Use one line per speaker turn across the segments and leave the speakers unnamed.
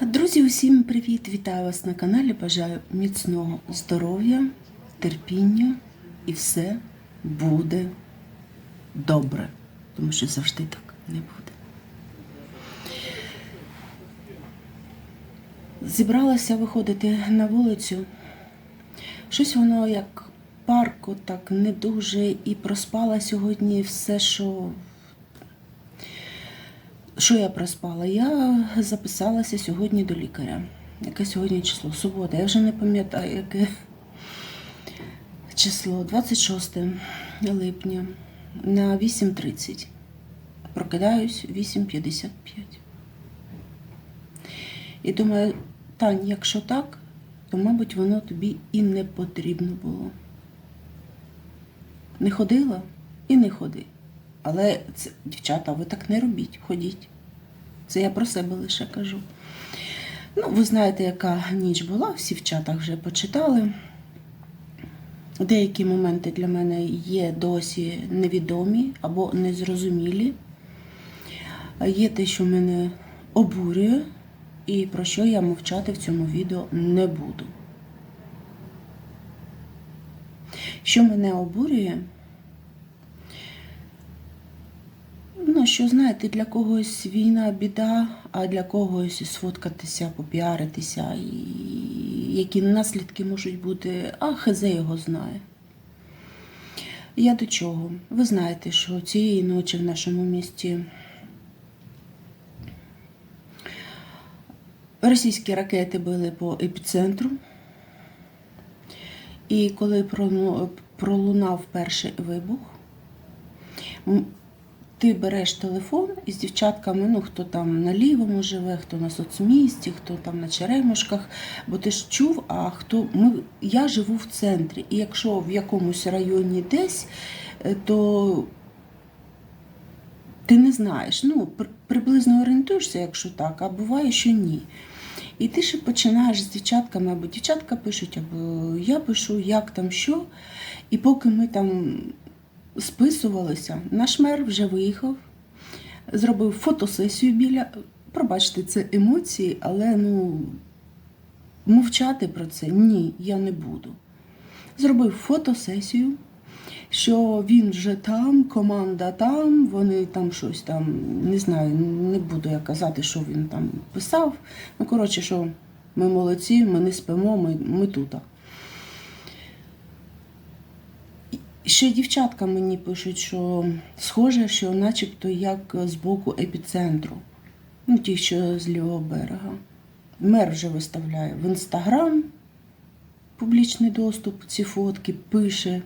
Друзі, усім привіт! Вітаю вас на каналі. Бажаю міцного здоров'я, терпіння і все буде добре. Тому що завжди так не буде. Зібралася виходити на вулицю. Щось воно як парку, так не дуже і проспала сьогодні все, що що я проспала? Я записалася сьогодні до лікаря. Яке сьогодні число? Субота. Я вже не пам'ятаю, яке число. 26 липня на 8.30. Прокидаюсь 8.55. І думаю, Тань, якщо так, то, мабуть, воно тобі і не потрібно було. Не ходила і не ходи. Але це, дівчата, ви так не робіть, ходіть. Це я про себе лише кажу. Ну, ви знаєте, яка ніч була, всі в чатах вже почитали. Деякі моменти для мене є досі невідомі або незрозумілі. Є те, що мене обурює, і про що я мовчати в цьому відео не буду. Що мене обурює? Що знаєте, для когось війна біда, а для когось сфоткатися, попіаритися, і які наслідки можуть бути, а хезе його знає. Я до чого? Ви знаєте, що цієї ночі в нашому місті російські ракети били по епіцентру. І коли пролунав перший вибух, ти береш телефон і з дівчатками, ну хто там на лівому живе, хто на соцмісті, хто там на Черемушках, бо ти ж чув, а хто ми, я живу в центрі, і якщо в якомусь районі десь, е, то ти не знаєш, ну приблизно орієнтуєшся, якщо так, а буває, що ні. І ти ще починаєш з дівчатками, або дівчатка пишуть, або я пишу, як там що. І поки ми там списувалися, наш мер вже виїхав, зробив фотосесію біля. Пробачте, це емоції, але ну, мовчати про це ні, я не буду. Зробив фотосесію, що він вже там, команда там, вони там щось там, не знаю, не буду я казати, що він там писав. Ну, коротше, що ми молодці, ми не спимо, ми, ми тут. Ще дівчатка мені пишуть, що схоже, що начебто як з боку епіцентру. Ну, ті, що з лівого берега. Мер вже виставляє в інстаграм публічний доступ, ці фотки, пише,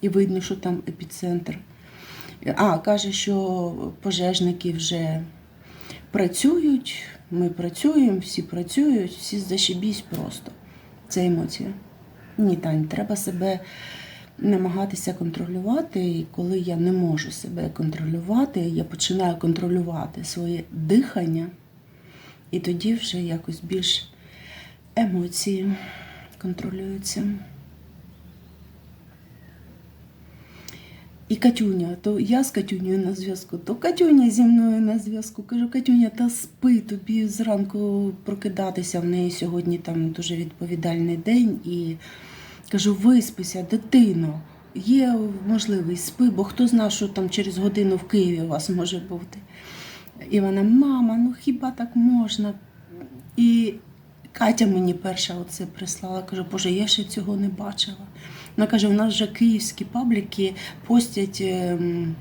і видно, що там епіцентр. А, каже, що пожежники вже працюють, ми працюємо, всі працюють, всі зашибісь просто. Це емоція. Ні, Тань, треба себе намагатися контролювати. І коли я не можу себе контролювати, я починаю контролювати своє дихання, і тоді вже якось більш емоції контролюються. І Катюня, то я з Катюнею на зв'язку, то Катюня зі мною на зв'язку. Кажу, Катюня, та спи тобі зранку прокидатися. В неї сьогодні там дуже відповідальний день. І кажу, виспися, дитино. Є можливість спи, бо хто знає, що там через годину в Києві у вас може бути. І вона, мама, ну хіба так можна? І Катя мені перша оце прислала, каже, Боже, я ще цього не бачила. Вона каже, у нас вже київські пабліки постять ем,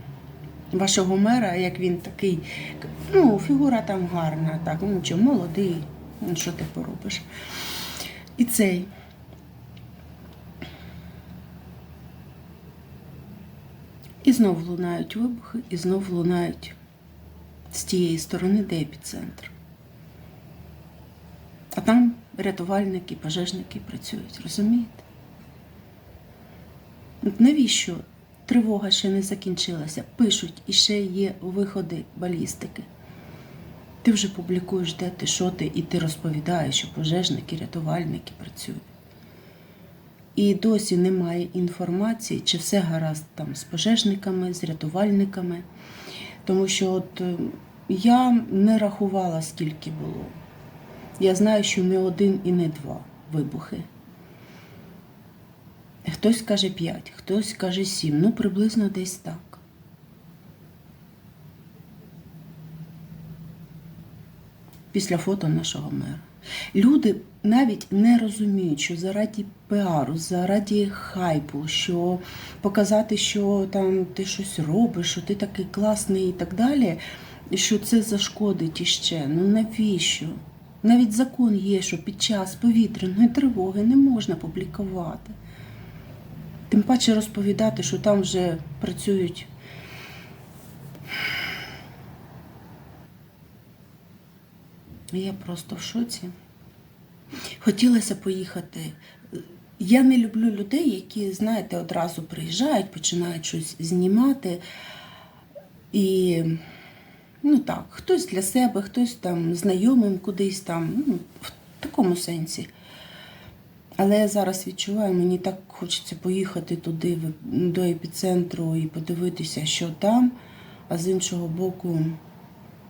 вашого мера, як він такий, ну, фігура там гарна, так, ну нічого, молодий, ну що ти поробиш. І цей. І знов лунають вибухи, і знов лунають з тієї сторони, де епіцентр. А там рятувальники, пожежники працюють, розумієте? От навіщо тривога ще не закінчилася? Пишуть, і ще є виходи балістики. Ти вже публікуєш, де ти, що ти, і ти розповідаєш, що пожежники, рятувальники працюють. І досі немає інформації, чи все гаразд там з пожежниками, з рятувальниками. Тому що от е, я не рахувала, скільки було Я знаю, що не один і не два вибухи. Хтось каже 5, хтось каже 7, ну приблизно десь так. Після фото нашого мера. Люди навіть не розуміють, що заради піару, заради хайпу, що показати, що там ти щось робиш, що ти такий класний і так далі, що це зашкодить іще. Ну навіщо? Навіть закон є, що під час повітряної тривоги не можна публікувати. Тим паче розповідати, що там вже працюють. Я просто в шоці. Хотілося поїхати. Я не люблю людей, які, знаєте, одразу приїжджають, починають щось знімати. І, ну так, хтось для себе, хтось там знайомим кудись там, ну, в такому сенсі. Але я зараз відчуваю, мені так хочеться поїхати туди, до епіцентру і подивитися, що там, а з іншого боку,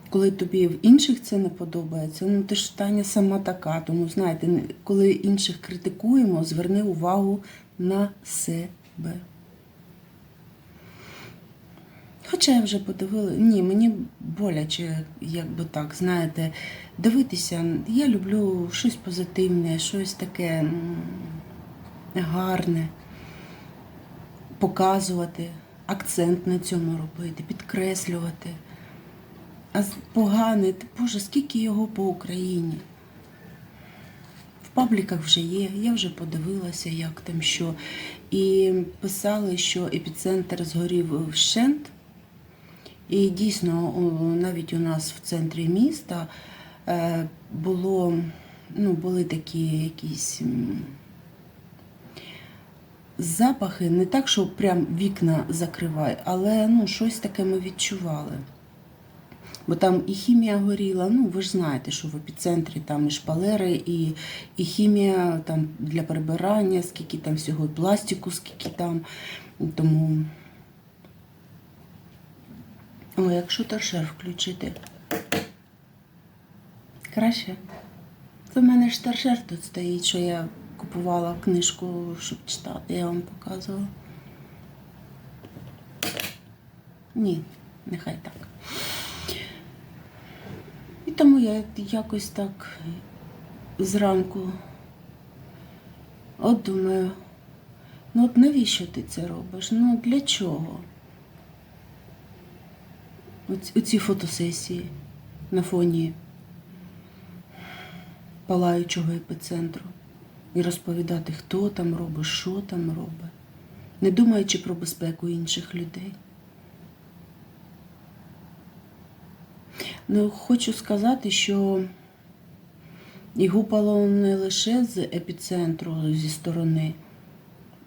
коли тобі в інших це не подобається, ну ти ж Таня сама така. Тому знаєте, коли інших критикуємо, зверни увагу на себе. Хоча я вже подивила, ні, мені боляче, якби так, знаєте, дивитися. Я люблю щось позитивне, щось таке гарне, показувати, акцент на цьому робити, підкреслювати. Погане, Боже, скільки його по Україні? В пабліках вже є, я вже подивилася, як там що. І писали, що епіцентр згорів вщент. І дійсно, навіть у нас в центрі міста е, було, ну, були такі якісь запахи, не так, що прям вікна закривай, але ну, щось таке ми відчували. Бо там і хімія горіла, ну ви ж знаєте, що в епіцентрі там і шпалери, і, і хімія там для прибирання, скільки там всього, і пластику, скільки там. Тому. О, якщо торшер включити. Краще. Це в мене ж торшер тут стоїть, що я купувала книжку, щоб читати, я вам показувала. Ні, нехай так. Тому я якось так зранку от думаю, ну от навіщо ти це робиш? Ну для чого? Оці, оці фотосесії на фоні палаючого епіцентру і розповідати, хто там робить, що там робить, не думаючи про безпеку інших людей. Ну, хочу сказати, що і гупало не лише з епіцентру зі сторони,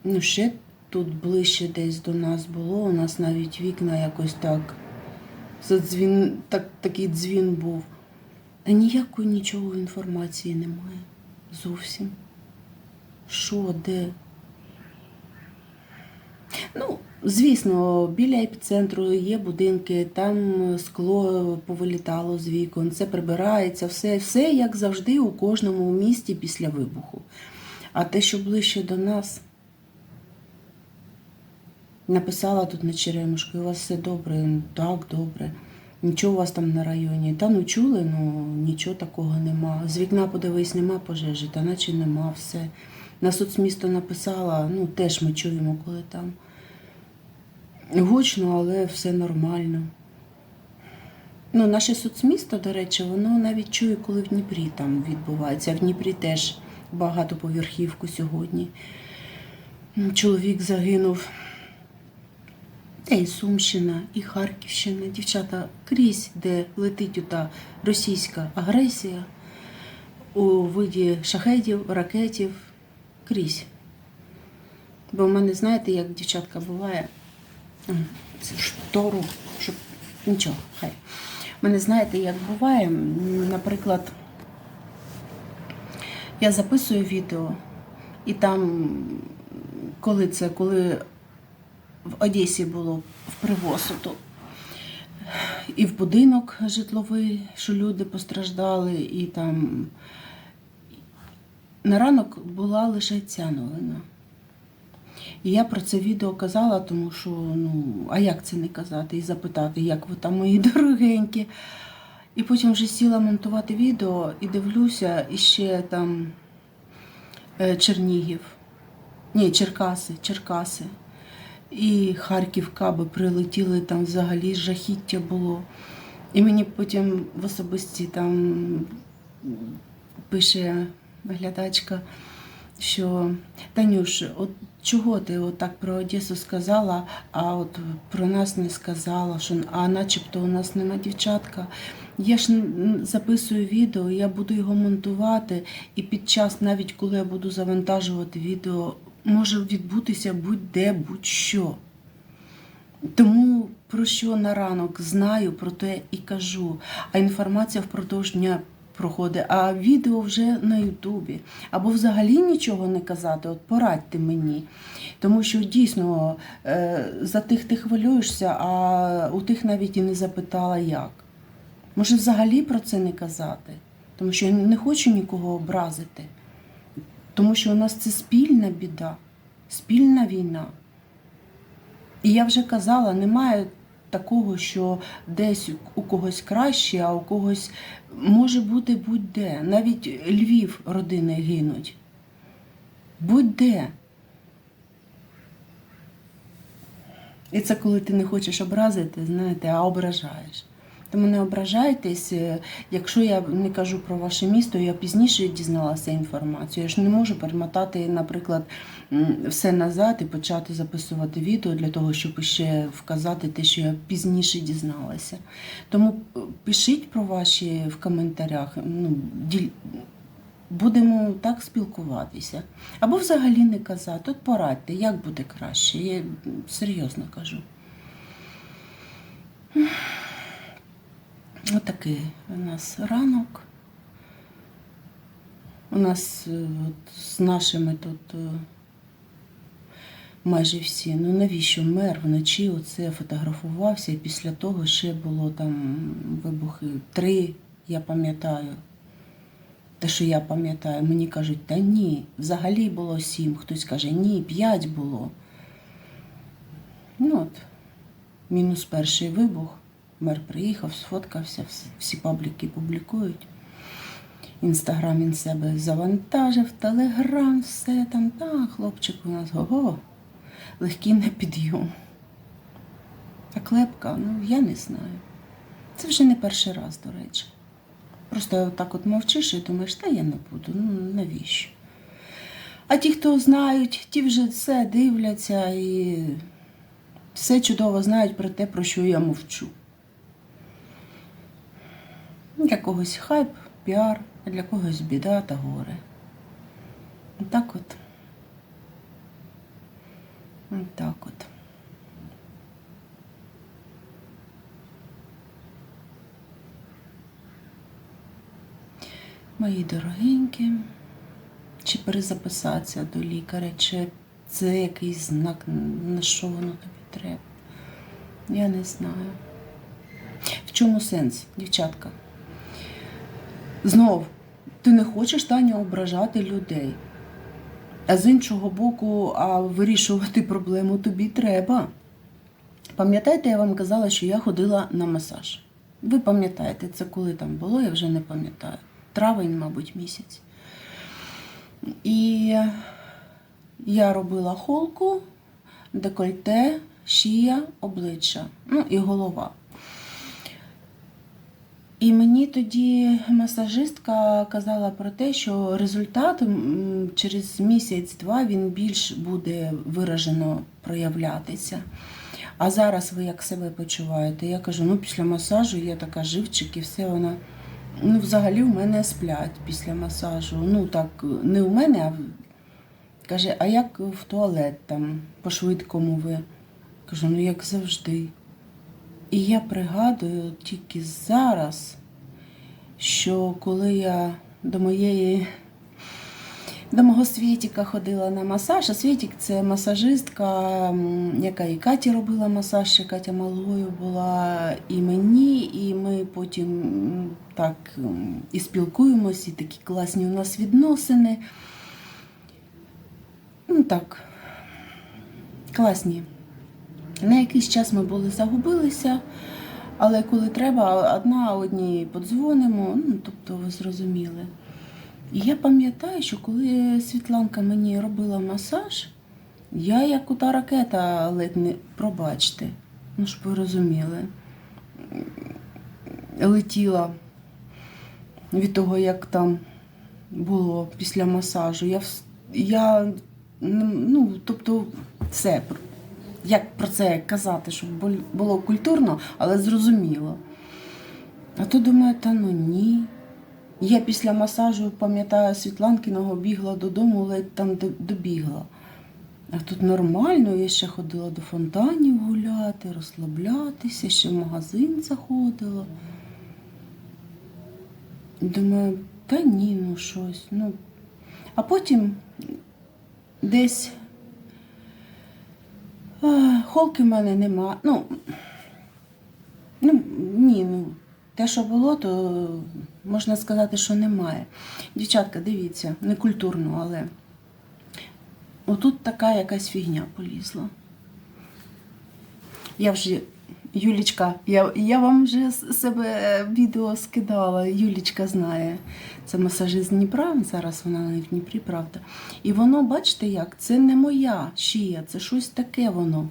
ну ще тут ближче десь до нас було. У нас навіть вікна якось так. Задзвін, так, такий дзвін був. А ніякої нічого інформації немає. Зовсім. Що, де? Ну, звісно, біля епіцентру є будинки, там скло повилітало з вікон, це прибирається, все, все як завжди у кожному місті після вибуху. А те, що ближче до нас, написала тут на Черемушку, у вас все добре, так, добре. Нічого у вас там на районі. Та ну чули, ну нічого такого нема. З вікна подивись, нема пожежі, та наче нема все. На соцмісто написала, ну теж ми чуємо, коли там. Гучно, але все нормально. Ну, наше соцмісто, до речі, воно навіть чує, коли в Дніпрі там відбувається. В Дніпрі теж багатоповерхівку сьогодні. Чоловік загинув. Та і Сумщина, і Харківщина, дівчата, крізь, де летить ота російська агресія у виді шахедів, ракетів, крізь. Бо в мене, знаєте, як дівчатка буває, штору, щоб нічого, хай. Мене, знаєте, як буває, наприклад, я записую відео, і там, коли це, коли в Одесі було в привозу, і в будинок житловий, що люди постраждали, і там на ранок була лише ця новина. І я про це відео казала, тому що, ну, а як це не казати і запитати, як ви там мої дорогенькі. І потім вже сіла монтувати відео і дивлюся, і ще там е, Чернігів. Ні, Черкаси, Черкаси. І Харків каби прилетіли, там взагалі жахіття було. І мені потім в особисті там пише глядачка, що Танюш, от чого ти отак про Одесу сказала, а от про нас не сказала, що а начебто у нас нема дівчатка. Я ж записую відео, я буду його монтувати, і під час, навіть коли я буду завантажувати відео, може відбутися будь-де, будь-що. Тому про що на ранок знаю, про те і кажу. А інформація впродовж дня проходить, а відео вже на Ютубі. Або взагалі нічого не казати, от порадьте мені. Тому що дійсно е, за тих ти хвилюєшся, а у тих навіть і не запитала як. Може, взагалі про це не казати, тому що я не хочу нікого образити. Тому що у нас це спільна біда, спільна війна. І я вже казала, немає такого, що десь у когось краще, а у когось може бути будь-де. Навіть Львів родини гинуть. Будь-де. І це коли ти не хочеш образити, знаєте, а ображаєш. Тому не ображайтесь, е, якщо я не кажу про ваше місто, я пізніше дізналася інформацію. Я ж не можу перемотати, наприклад, все назад і почати записувати відео для того, щоб ще вказати те, що я пізніше дізналася. Тому е, пишіть про ваші в коментарях. Ну, діль... Будемо так спілкуватися. Або взагалі не казати. От порадьте, як буде краще. Я серйозно кажу. Отакий у нас ранок. У нас е, от, з нашими тут е, майже всі. Ну навіщо мер вночі оце фотографувався і після того ще було там вибухи три, я пам'ятаю. Те, що я пам'ятаю, мені кажуть, та ні, взагалі було сім. Хтось каже, ні, п'ять було. Ну от, мінус перший вибух. Мер приїхав, сфоткався, всі- пабліки публікують. Інстаграм він себе завантажив, телеграм, все там. Та, хлопчик у нас ого, легкий на підйом. А клепка, ну я не знаю. Це вже не перший раз, до речі. Просто так от мовчиш і думаєш, та я не буду, ну навіщо? А ті, хто знають, ті вже все дивляться і все чудово знають про те, про що я мовчу. Для когось хайп, піар, а для когось біда та горе. Так от. Так от. Мої дорогенькі, чи перезаписатися до лікаря, чи це якийсь знак, на що воно тобі треба. Я не знаю. В чому сенс, дівчатка? Знов, ти не хочеш Таня ображати людей. А з іншого боку, а вирішувати проблему тобі треба. Пам'ятаєте, я вам казала, що я ходила на масаж. Ви пам'ятаєте, це коли там було, я вже не пам'ятаю. Травень, мабуть, місяць. І я робила холку, декольте, шия, обличчя, ну і голова. І мені тоді масажистка казала про те, що результат через місяць-два він більш буде виражено проявлятися. А зараз ви як себе почуваєте? Я кажу, ну після масажу я така живчик і все вона. Ну, взагалі в мене сплять після масажу. Ну так, не у мене, а каже, а як в туалет там, по-швидкому ви? Кажу, ну як завжди. І я пригадую тільки зараз, що коли я до моєї До мого Світіка ходила на масаж, а Світік це масажистка, яка і Каті робила масаж, ще Катя малою була і мені, і ми потім так і спілкуємось, і такі класні у нас відносини. Ну так, класні. На якийсь час ми були загубилися, але коли треба, одна одній подзвонимо, ну, тобто ви зрозуміли. І я пам'ятаю, що коли Світланка мені робила масаж, я як ота ракета ледь не пробачте, ну щоб ви розуміли, летіла від того, як там було після масажу. Я, я ну, тобто, все. Як про це казати, щоб було культурно, але зрозуміло. А то думаю, та ну ні. Я після масажу, пам'ятаю, Світланкиного бігла додому, ледь там добігла. А тут нормально, я ще ходила до фонтанів гуляти, розслаблятися, ще в магазин заходила. Думаю, та ні, ну щось. Ну. А потім десь холки в мене нема. Ну, ну, ні, ну, те, що було, то можна сказати, що немає. Дівчатка, дивіться, не культурно, але отут така якась фігня полізла. Я вже, Юлічка, я, я вам вже себе відео скидала. Юлічка знає. Це масажист Дніпра, зараз вона не в Дніпрі, правда. І воно, бачите як, це не моя шия, це щось таке воно.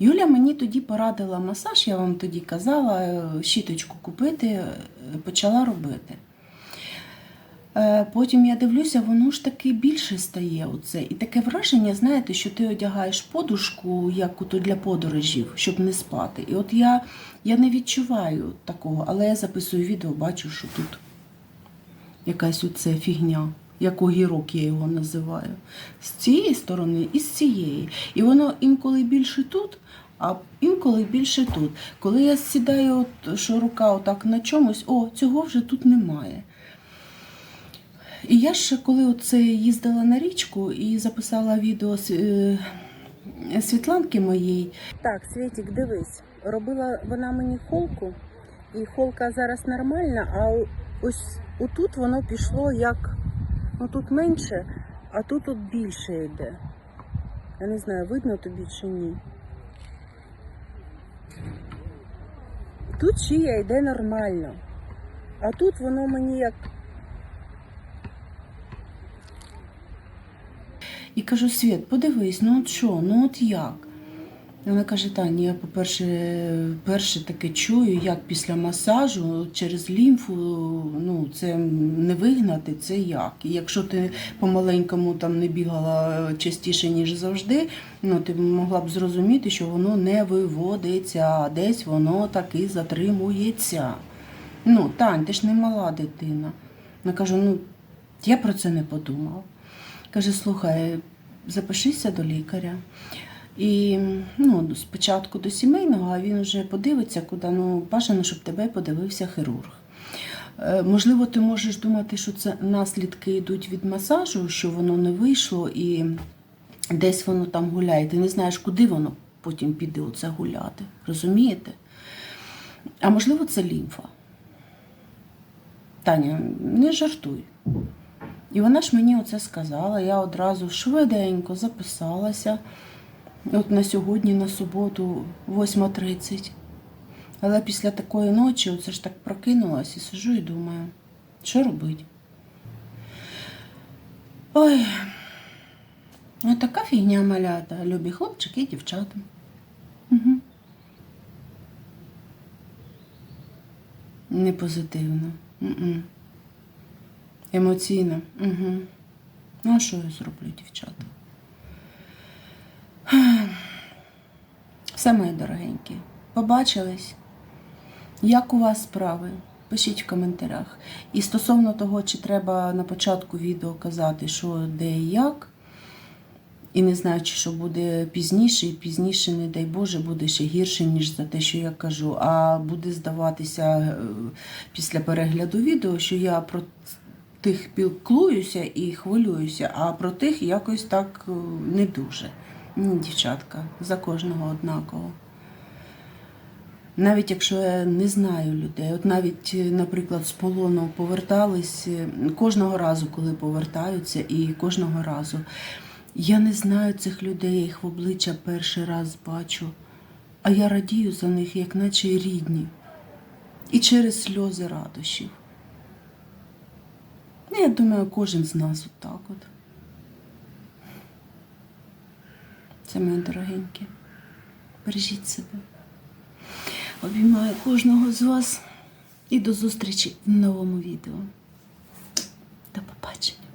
Юля мені тоді порадила масаж, я вам тоді казала, е, щіточку купити, е, почала робити. Е, Потім я дивлюся, воно ж таки більше стає. Оце. І таке враження, знаєте, що ти одягаєш подушку, як ото для подорожів, щоб не спати. І от я, я не відчуваю такого, але я записую відео, бачу, що тут якась оце фігня, як огірок я його називаю. З цієї сторони і з цієї. І воно інколи більше тут, а інколи більше тут. Коли я сідаю, от, що рука отак на чомусь, о, цього вже тут немає. І я ще коли оце їздила на річку і записала відео е, Світланки моєї. Так, Світік, дивись, робила вона мені холку, і холка зараз нормальна, а ось отут воно пішло як ну тут менше, а тут от більше йде. Я не знаю, видно тобі чи ні. Тут шия йде нормально, а тут воно мені як І кажу, Світ, подивись, ну от що, ну от як? Вона каже, Таня, я, по-перше, перше таке чую, як після масажу через лімфу, ну, це не вигнати, це як. І якщо ти по-маленькому там не бігала частіше, ніж завжди, ну, ти могла б зрозуміти, що воно не виводиться, а десь воно таки затримується. Ну, Тань, ти ж не мала дитина. Вона каже, ну, я про це не подумала. Каже, слухай, запишися до лікаря. І ну, спочатку до сімейного, а він вже подивиться, куди ну, бажано, щоб тебе подивився хірург. Е, Можливо, ти можеш думати, що це наслідки йдуть від масажу, що воно не вийшло і десь воно там гуляє. Ти не знаєш, куди воно потім піде оце гуляти. Розумієте? А можливо, це лімфа. Таня, не жартуй. І вона ж мені оце сказала. Я одразу швиденько записалася. От на сьогодні, на суботу, 8.30. Але після такої ночі, оце ж так прокинулась і сижу і думаю, що робити? Ой, ось така фігня малята, любі хлопчики і дівчата. Угу. Не позитивно. Емоційно. Угу. Ну, а що я зроблю, дівчата? Все, мої дорогенькі, побачились. Як у вас справи? Пишіть в коментарях. І стосовно того, чи треба на початку відео казати, що де і як. І не знаю, чи що буде пізніше, і пізніше, не дай Боже, буде ще гірше, ніж за те, що я кажу. А буде здаватися е, після перегляду відео, що я про тих піклуюся і хвилююся, а про тих якось так е, не дуже. Ні, дівчатка, за кожного однаково. Навіть якщо я не знаю людей, от навіть, е, наприклад, з полону повертались е, кожного разу, коли повертаються, і кожного разу я не знаю цих людей, я їх в обличчя перший раз бачу, а я радію за них, як наче рідні, і через сльози радощів. Ну, Я думаю, кожен з нас отак от. Це моє дорогеньке. Бережіть себе. Обіймаю кожного з вас і до зустрічі в новому відео. До побачення!